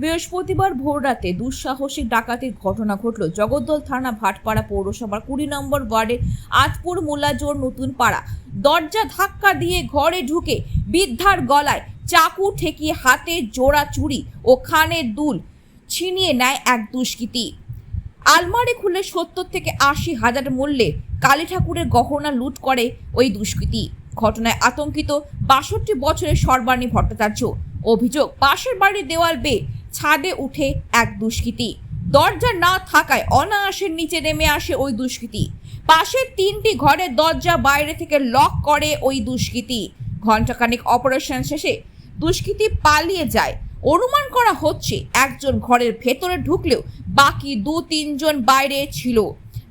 বৃহস্পতিবার ভোররাতে দুঃসাহসিক ডাকাতির ঘটনা ঘটল। জগদ্দল থানা ভাটপাড়া পৌরসভার কুড়ি নম্বর ওয়ার্ডের আজপুর মোল্লাজোর নতুন পাড়া। দরজা ধাক্কা দিয়ে ঘরে ঢুকে বৃদ্ধার গলায় চাকু ঠেকিয়ে হাতে জোড়া চুড়ি ও খানের দুল ছিনিয়ে নেয় এক দুষ্কৃতী। আলমারি খুলে সত্তর থেকে আশি হাজার মূল্যে কালী ঠাকুরের গহনা লুট করে ওই দুষ্কৃতী। ঘটনায় আতঙ্কিত বাষট্টি বছরের সর্বাণী ভট্টাচার্য। অভিযোগ, পাশের বাড়ির দেওয়াল বেয়ে ছাদে উঠে এক দুষ্কৃতী। দরজা না থাকায় অনায়াসের নিচে নেমে আসে ওই দুষ্কৃতী। পাশের তিনটি ঘরের দরজা বাইরে থেকে লক করে ওই দুষ্কৃতী। ঘণ্টাখানিক অপারেশন শেষে দুষ্কৃতী পালিয়ে যায়। অনুমান করা হচ্ছে একজন ঘরের ভেতরে ঢুকলেও বাকি দু তিনজন বাইরে ছিল।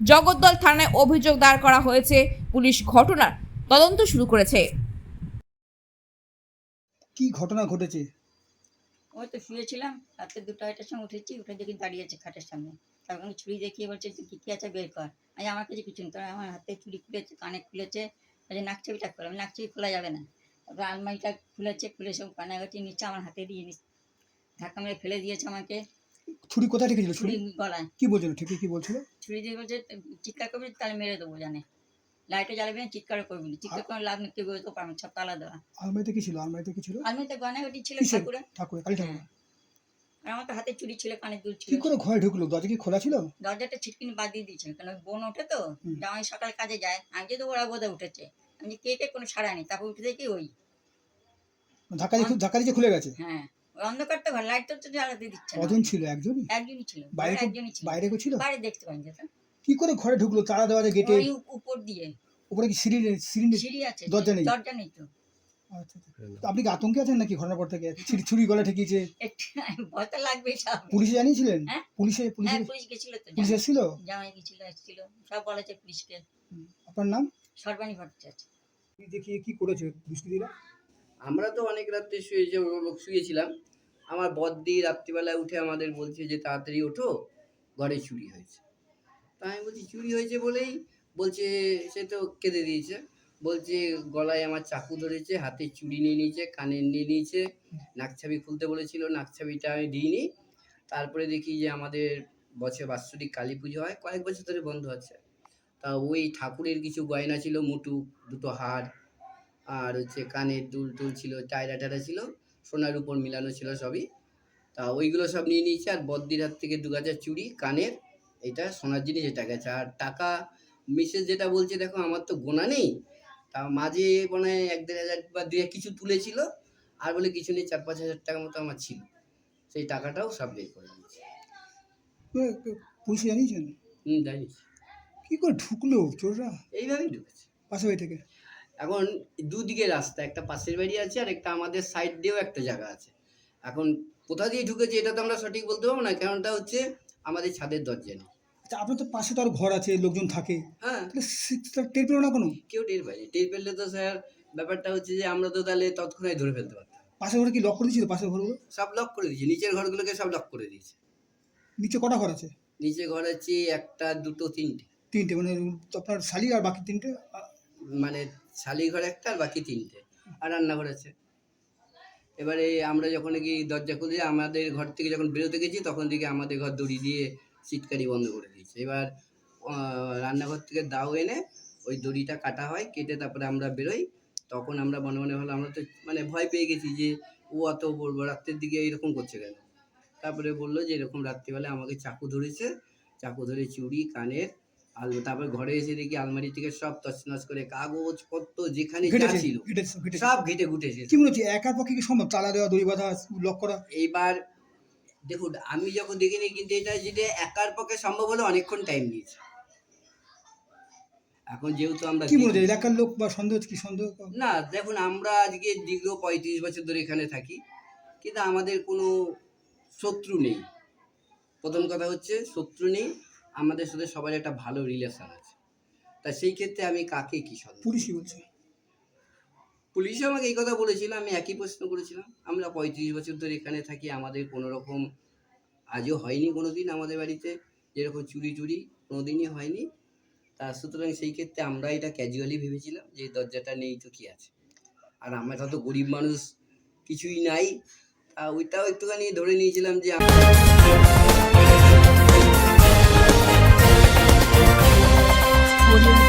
জগদ্দল থানায় অভিযোগ দায়ের করা হয়েছে, পুলিশ ঘটনার তদন্ত শুরু করেছে। কি ঘটনা ঘটেছে? ওই তো শুয়েছিলাম রাত্রে দুটো আড়াইটার সময় উঠেছি উঠে দেখি দাঁড়িয়ে আছে খাটের সামনে। তারপর আমি ছুরি দেখিয়ে বলছে কী কী আছে বের কর। আজ আমার কাছে কিছু নেই আমার হাতে চুড়ি খুলেছে কানে খুলেছে। বলছে নাকচাবিটা খোলা। আমি নাকচাবি খোলা যাবে না। তারপর আলমারিটা খুলেছে খুলে সব কানাগাটি নিচ্ছে আমার হাতে দিয়ে নিচ্ছে। ধাক্কা মেরে ফেলে দিয়েছে আমাকে। ছুরি কোথায় ছুরি ছুরি? গলায়। কি বলছিল? ঠিকই কি বলছিল? ছুরি দিয়ে বলছে চিৎকার করবি তাহলে মেরে দেবো জানে। লাইটে জ্বালাবি না চিৎকার করবি না। চিৎকার করে লাভ নেই কেউ বেরোতে পারবে সব তালা দেওয়া আলমারিতে কি ছিল? আলমারিতে কি ছিল? আলমারিতে গয়নাগাটি ছিল কিসের? ঠাকুরের। কালী ঠাকুর হ্যাঁ। আর আমার তো হাতে চুড়ি ছিল কানের দুল ছিল। কি করে ঘরে ঢুকলো? দরজা কি খোলা ছিল? দরজাটা ছিটকিনি বাদ দিয়ে দিয়েছিল কারণ বোন ওঠে তো জামাই সকাল কাজে যায়। আমি যেহেতু ওরা বোধহয় উঠেছে আমি কে কে কোনো সাড়া নেই তারপর উঠে দেখি ওই। ধাক্কা দিয়ে ধাক্কা দিয়ে খুলে গেছে? হ্যাঁ। অন্ধকার তো ঘর লাইট তো জ্বালাতে দিচ্ছে কজন ছিল? একজনই? একজনই ছিল। বাইরে একজনই ছিল। বাইরে কেউ ছিল? বাইরে দেখতে পাইনি যেটা কি করে ঘরে ঢুকলো? তালা দেওয়া আছে গেটে ওই উপর দিয়ে। উপরে কি সিঁড়ি নেই? সিঁড়ি নেই? সিঁড়ি আছে দরজা নেই? দরজা নেই তো। আচ্ছা, আচ্ছা। তো আপনি কি আতঙ্কে আছেন নাকি ঘটনার পর থেকে? ছুরি ছুরি গলা ঠেকিয়েছে? একটু ভয় তো লাগবেই সব। পুলিশে জানিয়েছিলেন? হ্যাঁ? পুলিশে হ্যাঁ পুলিশে পুলিশ গেছিল তো পুলিশ এসেছিল? জামাই গেছিল এসেছিল। সব বলেছে পুলিশকে। আপনার নাম? সর্বাণী ভট্টাচার্য। দেখিয়ে কি করেছে দুষ্কৃতীরা? আমরা তো অনেক রাত্রে শুয়ে যে শুয়েছিলাম। আমার বদ্দি রাত্রিবেলায় উঠে আমাদের বলছে যে তাড়াতাড়ি ওঠো ঘরে চুরি হয়েছে। তা আমি বলছি, চুরি হয়েছে বলেই? বলছে, সে তো কেঁদে দিয়েছে। বলছে, গলায় আমার চাকু ধরেছে, হাতে চুড়ি নিয়ে নিয়েছে কানের নিয়ে নিয়েছে। নাকছাবি খুলতে বলেছিল, নাকছাবিটা আমি দিইনি। তারপরে দেখি যে আমাদের বছর বাৎসরিক কালী পুজো হয়, কয়েক বছর ধরে বন্ধ আছে। তা ওই ঠাকুরের কিছু গয়না ছিল, মুটু, দুটো হার, আর হচ্ছে কানের দুল টুল ছিল, টায়রা টায়রা ছিল, সোনার উপর মিলানো ছিল সবই। তা ওইগুলো সব নিয়ে নিয়েছে, আর বদ্দির হাত থেকে দু হাজার চুড়ি, কানের এটা সোনার জিনিস এটা গেছে। আর টাকা মিসেস যেটা বলছে দেখো আমার তো গোনা নেই। তা মাঝে মানে এক দেড় হাজার বা দু কিছু তুলেছিল আর বলে কিছু নেই চার পাঁচ হাজার টাকার মতো আমার ছিল। সেই টাকাটাও সব বের করে দিয়েছে। পুলিশে জানিয়েছেন হুম জানিস কি করে ঢুকলো চোররা? এইভাবেই ঢুকেছে। পাশে বাড়ি থেকে? এখন দুদিকে রাস্তা একটা পাশের বাড়ি আছে আর একটা আমাদের সাইড দিয়েও একটা জায়গা আছে। এখন কোথা দিয়ে ঢুকেছে এটা তো আমরা সঠিক বলতে পারব না কারণটা হচ্ছে আমাদের ছাদের দরজা নেই। আচ্ছা আপনার তো পাশে তো আর ঘর আছে লোকজন থাকে। হ্যাঁ। টের পেল না কোনো? কেউ টের পায়নি। টের পেলে তো স্যার ব্যাপারটা হচ্ছে যে আমরা তো তাহলে তৎক্ষণাৎ ধরে ফেলতে পারতাম। পাশে ঘরে কি লক করে দিয়েছিল পাশের ঘরগুলো? সব লক করে দিয়েছে। নিচের ঘরগুলোকে সব লক করে দিয়েছে। নিচে কটা ঘর আছে? নিচে ঘর আছে একটা দুটো তিনটে। তিনটে মানে আপনার শালি আর বাকি তিনটে? মানে শালি ঘর একটা আর বাকি তিনটে। আর রান্নাঘর আছে। এবারে আমরা যখন কি দরজা খুলে আমাদের ঘর থেকে যখন বেরোতে গেছি, তখন থেকে আমাদের ঘর দড়ি দিয়ে সিটকারি বন্ধ করে দিয়েছে। এবার রান্নাঘর থেকে দাও এনে ওই দড়িটা কাটা হয়, কেটে তারপরে আমরা বেরোই। তখন আমরা মনে মনে হলো আমরা তো মানে ভয় পেয়ে গেছি যে ও অত বলব রাত্রের দিকে এরকম করছে কেন? তারপরে বলল যে, এরকম রাত্রিবেলা আমাকে চাকু ধরেছে। চাকু ধরে চুড়ি, কানের তারপরে ঘরে এসে দেখি আলমারি থেকে সব তছনছ করে কাগজ পত্র যেখানে যা ছিল সব ঘেটে ঘুটেছে। কি মনে হচ্ছে একার পক্ষে কি সম্ভব? তালা দেওয়া দড়ি বাঁধা লক করা? এইবার দেখুন আমি যখন দেখিনি কিন্তু এটা যেটা একার পক্ষে সম্ভব হলে অনেকক্ষণ টাইম নিয়েছে। এখন যেহেতু আমরা কি মনে হচ্ছে এলাকার লোক বা সন্দেহ কি? সন্দেহ না দেখুন আমরা আজকে দীর্ঘ পঁয়ত্রিশ বছর ধরে এখানে থাকি কিন্তু আমাদের কোনো শত্রু নেই। প্রথম কথা হচ্ছে শত্রু নেই আমাদের সাথে সবার একটা ভালো রিলেশন আছে। তা সেই ক্ষেত্রে আমি কাকে কি সন্দেহ পুলিশ কি বলছে। পুলিশ আমাকে এই কথা বলেছিল আমি একই প্রশ্ন করেছিলাম। আমরা পঁয়ত্রিশ বছর ধরে এখানে থাকি আমাদের কোনো রকম আজও হয়নি কোনো দিন আমাদের বাড়িতে যেরকম চুরি চুরি কোনো দিনই হয়নি। তা সুতরাং সেই ক্ষেত্রে আমরা এটা ক্যাজুয়ালি ভেবেছিলাম যে দরজাটা নেই তো কি আছে? আর আমরা তো গরিব মানুষ কিছুই নাই। তা ওইটাও একটুখানি ধরে নিয়েছিলাম যে Audio